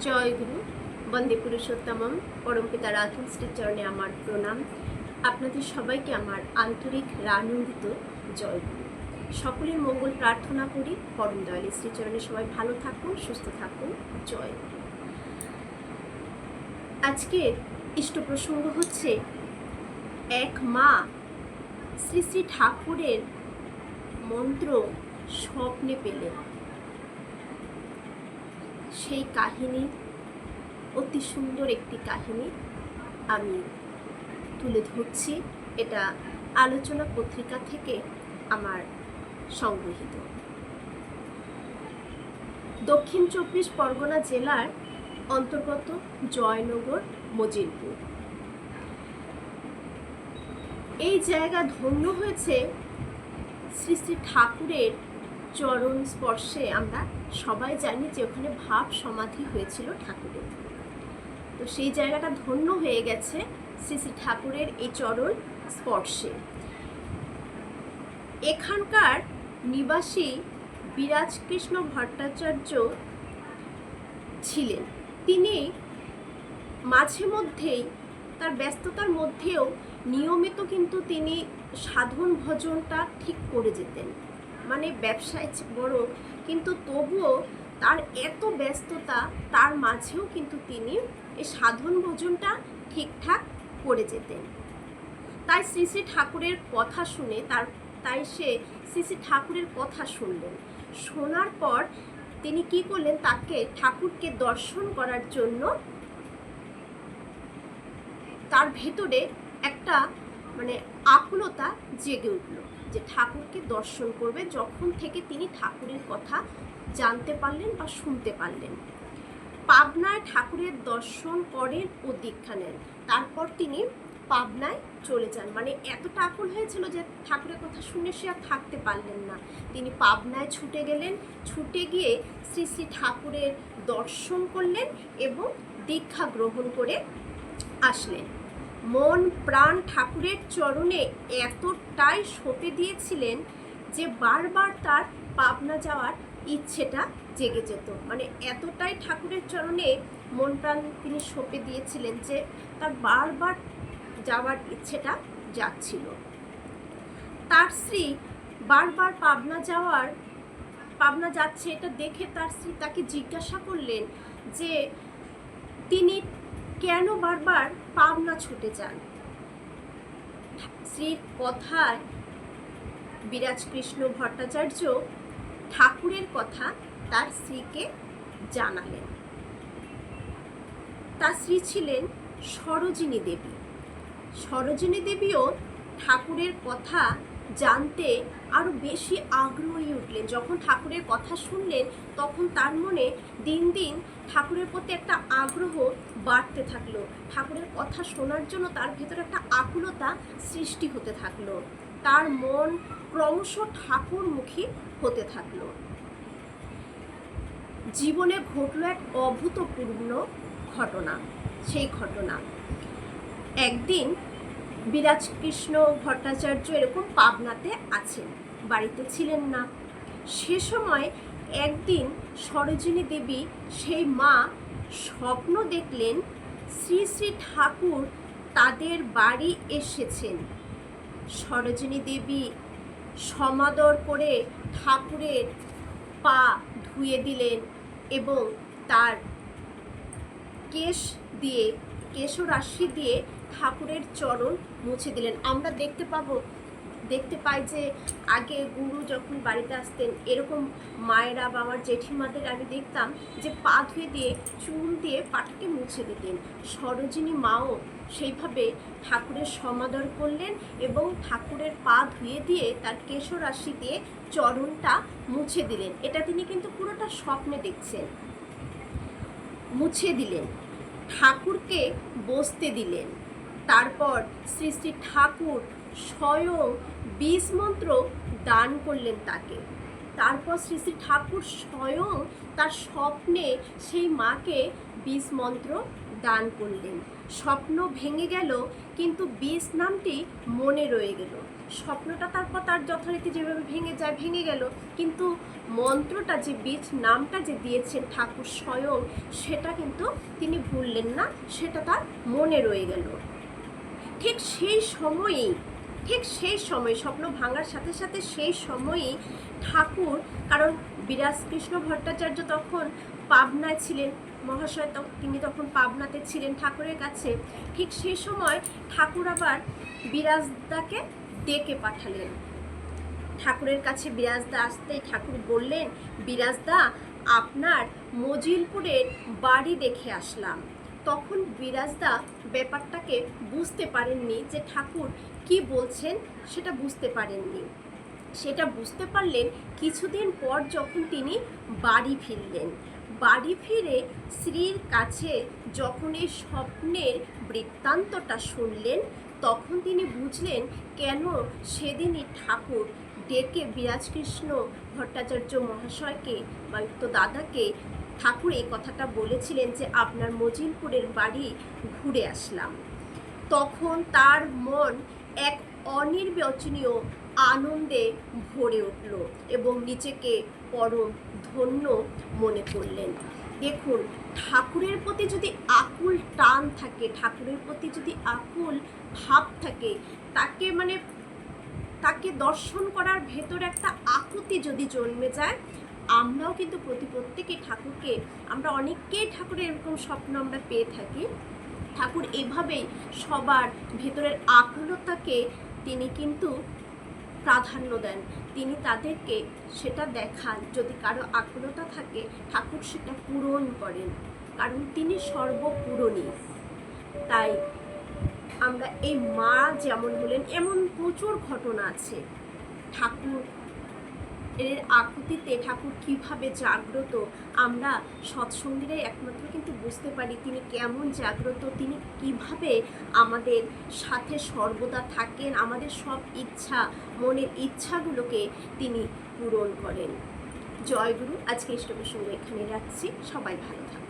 জয় গুরু, বন্দে পুরুষোত্তমম পরমপিতা রাধুন চরণে আমার প্রণাম। আপনাদের সবাইকে আমার আন্তরিক রানন্দিত জয় গুরু। সকলের মঙ্গল প্রার্থনা করি, পরম দয়ালী শ্রীচরণে সবাই ভালো থাকুন, সুস্থ থাকুন। জয় গুরু। আজকের ইষ্ট প্রসঙ্গ হচ্ছে, এক মা শ্রী শ্রী ঠাকুরের মন্ত্র স্বপ্নে পেলেন। সেই কাহিনী, অতি সুন্দর একটি কাহিনী আমি তুলে ধরছি। এটা আলোচনা পত্রিকা থেকে আমার সংগৃহীত। দক্ষিণ চব্বিশ পরগনা জেলার অন্তর্গত জয়নগর, মজিলপুর। এই জায়গা ধন্য হয়েছে শ্রী শ্রী ঠাকুরের চরণ স্পর্শে আমরা সবাই জানি যে ওখানে ভাব সমাধি হয়েছিল ঠাকুরের। তো সেই জায়গাটা ধন্য হয়ে গেছে শ্রী শ্রী ঠাকুরের এই চরণ স্পর্শে। এখানকার নিবাসী বিরাজকৃষ্ণ ভট্টাচার্য ছিলেন। তিনি মাঝে মধ্যেই তার ব্যস্ততার মধ্যেও নিয়মিত কিন্তু তিনি সাধন ভজনটা ঠিক করে যেতেন। মানে ব্যবসায় বড়, কিন্তু তবুও তার এত ব্যস্ততা, তার মাঝেও কিন্তু তিনি এই সাধন ভোজনটা ঠিকঠাক করে যেতেন। তাই শ্রী শ্রী ঠাকুরের কথা শুনে তার, তাই সে শ্রী শ্রী ঠাকুরের কথা শুনলেন। শোনার পর তিনি কি করলেন, তাকে ঠাকুরকে দর্শন করার জন্য তার ভেতরে একটা মানে আকুলতা জেগে উঠল। যে ঠাকুরকে দর্শন করবে, যখন থেকে তিনি ঠাকুরের কথা জানতে পারলেন বা শুনতে পারলেন। পাবনায় ঠাকুরের দর্শন করেন ও দীক্ষা নেন। তারপর তিনি পাবনায় চলে যান। মানে এতটা আকুল হয়েছিল যে ঠাকুরের কথা শুনে সে আর থাকতে পারলেন না। তিনি পাবনায় ছুটে গেলেন, ছুটে গিয়ে শ্রী শ্রী ঠাকুরের দর্শন করলেন এবং দীক্ষা গ্রহণ করে আসলেন। মন প্রাণ ঠাকুরের চরণে এতটাই সঁপে দিয়েছিলেন যে বারবার তার পাবনা যাওয়ার ইচ্ছেটা জেগে যেত। মানে এতটাই ঠাকুরের চরণে মন প্রাণ তিনি সঁপে দিয়েছিলেন যে তার বারবার যাওয়ার ইচ্ছেটা যাচ্ছিল তার স্ত্রী বারবার পাবনা যাওয়ার, পাবনা যাচ্ছে এটা দেখে তার স্ত্রী তাকে জিজ্ঞাসা করলেন যে তিনি কেন বারবার পাবনা ছুটে যান? শ্রীর কথায় বিরাজ কৃষ্ণ ভট্টাচার্য ঠাকুরের কথা তার স্ত্রীকে জানালেন। তার স্ত্রী ছিলেন সরোজিনী দেবী। সরোজিনী দেবীও ঠাকুরের কথা জানতে আরও বেশি আগ্রহী উঠলেন। যখন ঠাকুরের কথা শুনলেন, তখন তার মনে দিন দিন ঠাকুরের প্রতি একটা আগ্রহ বাড়তে থাকল। ঠাকুরের কথা শোনার জন্য তার ভেতরে একটা আকুলতা সৃষ্টি হতে থাকল। তার মন ক্রমশ ঠাকুরমুখী হতে থাকল। জীবনে ঘটলো এক অভূতপূর্ণ ঘটনা। সেই ঘটনা। একদিন বিরাজকৃষ্ণ ভট্টাচার্য এরকম পাবনাতে আছেন, বাড়িতে ছিলেন না। সে সময় একদিন সরোজিনী দেবী সেই মা স্বপ্ন দেখলেন শ্রী শ্রী ঠাকুর তাদের বাড়ি এসেছেন। সরোজিনী দেবী সমাদর করে ঠাকুরের পা ধুয়ে দিলেন এবং তার কেশ দিয়ে, কেশরাশি দিয়ে ঠাকুরের চরণ মুছে দিলেন। আমরা দেখতে পাবো, দেখতে পাই যে আগে গুরু যখন বাড়িতে আসতেন, এরকম মায়েরা বা আমার জেঠিমাদের আমি দেখতাম যে পা ধুয়ে দিয়ে চুল দিয়ে পাটাকে মুছে দিতেন। সরোজিনী মাও সেইভাবে ঠাকুরের সমাদর করলেন এবং ঠাকুরের পা ধুয়ে দিয়ে তার কেশরাশি দিয়ে চরণটা মুছে দিলেন। এটা তিনি কিন্তু পুরোটা স্বপ্নে দেখছেন। মুছে দিলেন। ঠাকুরকে বসতে দিলেন। তারপর শ্রী শ্রী ঠাকুর স্বয়ং বীজ মন্ত্র দান করলেন তাকে। তারপর শ্রী শ্রী ঠাকুর স্বয়ং তার স্বপ্নে সেই মাকে বীজ মন্ত্র দান করলেন। স্বপ্ন ভেঙে গেল, কিন্তু বীজ নামটি মনে রয়ে গেল। স্বপ্নটা তারপর তার যথারীতি যেভাবে ভেঙে যায়, ভেঙে গেল। কিন্তু মন্ত্রটা যে বীজ নামটা যে দিয়েছেন ঠাকুর স্বয়ং, সেটা কিন্তু তিনি ভুললেন না, সেটা তার মনে রয়ে গেল। ঠিক সেই সময়ই, ঠিক সেই সময়, স্বপ্ন ভাঙার সাথে সাথে সেই সময়ই ঠাকুর, কারণ বিরাজ কৃষ্ণ ভট্টাচার্য তখন পাবনায় ছিলেন, মহাশয় তিনি তখন পাবনাতে ছিলেন ঠাকুরের কাছে। ঠিক সেই সময় ঠাকুর আবার বিরাজদাকে ডেকে পাঠালেন। ঠাকুরের কাছে বিরাজদা আসতেই ঠাকুর বললেন, বিরাজদা, আপনার মজিলপুরের বাড়ি দেখে আসলাম। তখন বিরাজদা ব্যাপারটাকে বুঝতে পারেননি যে ঠাকুর কি বলছেন সেটা বুঝতে পারেননি। সেটা বুঝতে পারলেন কিছুদিন পর যখন তিনি বাড়ি ফিরলেন। বাড়ি ফিরে স্ত্রীর কাছে যখন এই স্বপ্নের বৃত্তান্তটা শুনলেন, তখন তিনি বুঝলেন কেন সেদিনই ঠাকুর ডেকে বিরাজকৃষ্ণ ভট্টাচার্য মহাশয়কে বা দাদাকে ঠাকুর এই কথাটা বলেছিলেন যে আপনার মজিলপুরের বাড়ি ঘুরে আসলাম। তখন তার মন এক অনির্বচনীয় আনন্দে ভরে উঠল এবং নিজেকে পরম ধন্য মনে করলেন। দেখুন, ঠাকুরের প্রতি যদি আকুল টান থাকে, ঠাকুরের প্রতি যদি আকুল ভাব থাকে, তাকে মানে তাকে দর্শন করার ভেতর একটা আকুতি যদি জন্মে যায় আমরাও কিন্তু প্রতি প্রত্যেকে ঠাকুরকে, আমরা অনেককেই ঠাকুরের এরকম স্বপ্ন আমরা পেয়ে থাকি। ঠাকুর এভাবেই সবার ভেতরের আকুলতাকে তিনি কিন্তু প্রাধান্য দেন। তিনি তাদেরকে সেটা দেখান, যদি কারও আকুলতা থাকে, ঠাকুর সেটা পূরণ করেন। কারণ তিনি সর্বপূরণী। তাই আমরা এই মা যেমন হলেন এমন প্রচুর ঘটনা আছে। ঠাকুর এর আকৃতিতে ঠাকুর কীভাবে জাগ্রত, আমরা সৎসঙ্গীরাই একমাত্র কিন্তু বুঝতে পারি তিনি কেমন জাগ্রত, তিনি কীভাবে আমাদের সাথে সর্বদা থাকেন, আমাদের সব ইচ্ছা, মনের ইচ্ছাগুলোকে তিনি পূরণ করেন। জয়গুরু আজকে ইষ্ট সঙ্গে এখানে রাখছি। সবাই ভালো থাকুন।